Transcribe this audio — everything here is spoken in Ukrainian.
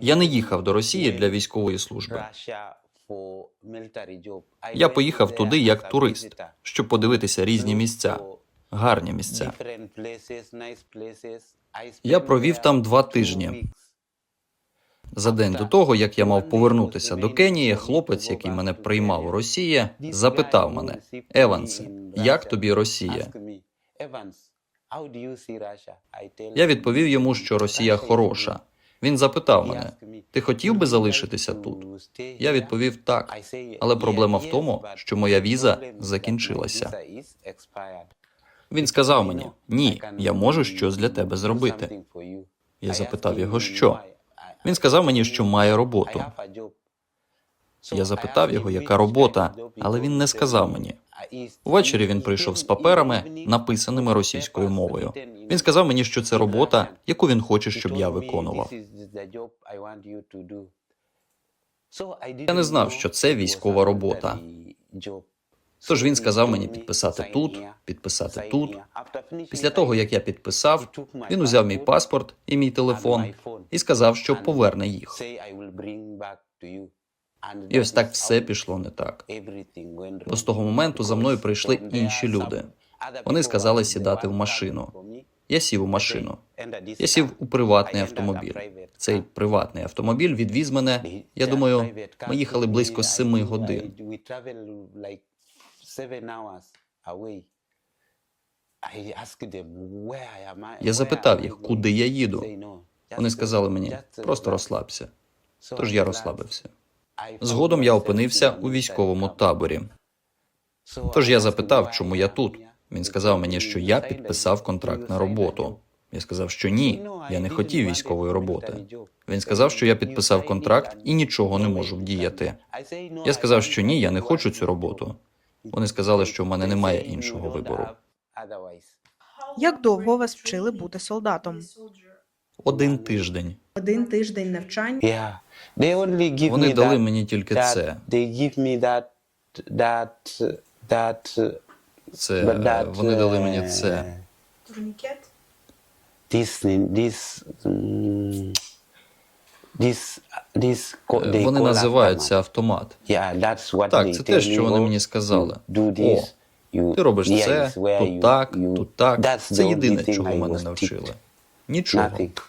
Я не їхав до Росії для військової служби. Я поїхав туди як турист, щоб подивитися різні місця, гарні місця. Я провів там два тижні. За день до того, як я мав повернутися до Кенії, хлопець, який мене приймав у Росії, запитав мене: Евансе, як тобі Росія? Я відповів йому, що Росія хороша. Він запитав мене: Ти хотів би залишитися тут? Я відповів так, але проблема в тому, що моя віза закінчилася. Він сказав мені: Ні, я можу щось для тебе зробити. Я запитав його, що він сказав мені, що має роботу. Я запитав його, яка робота, але він не сказав мені. Увечері він прийшов з паперами, написаними російською мовою. Він сказав мені, що це робота, яку він хоче, щоб я виконував. Я не знав, що це військова робота. Тож він сказав мені підписати тут, підписати тут. Після того, як я підписав, він узяв мій паспорт і мій телефон і сказав, що поверне їх. І ось так все пішло не так. Бо з того моменту за мною прийшли інші люди. Вони сказали сідати в машину. Я сів у машину. Я сів у приватний автомобіль. Цей приватний автомобіль відвіз мене. Я думаю, ми їхали близько семи годин. Я запитав їх, куди я їду. Вони сказали мені, просто розслабся. Тож я розслабився. Згодом я опинився у військовому таборі. Тож я запитав, чому я тут. Він сказав мені, що я підписав контракт на роботу. Я сказав, що ні, я не хотів військової роботи. Він сказав, що я підписав контракт і нічого не можу вдіяти. Я сказав, що ні, я не хочу цю роботу. Вони сказали, що в мене немає іншого вибору. Як довго вас вчили бути солдатом? Один тиждень. Один тиждень навчань. Вони дали мені тільки це. Це е, вони дали мені це. Турнікет? This, this, this, this, Е, they Вони називаються автомат. Yeah, that's what Так, це те, що вони мені сказали. Do О, this, you, ти робиш це, тут you- так, you- тут так. Це єдине, чого мене навчили. Нічого. Nothing.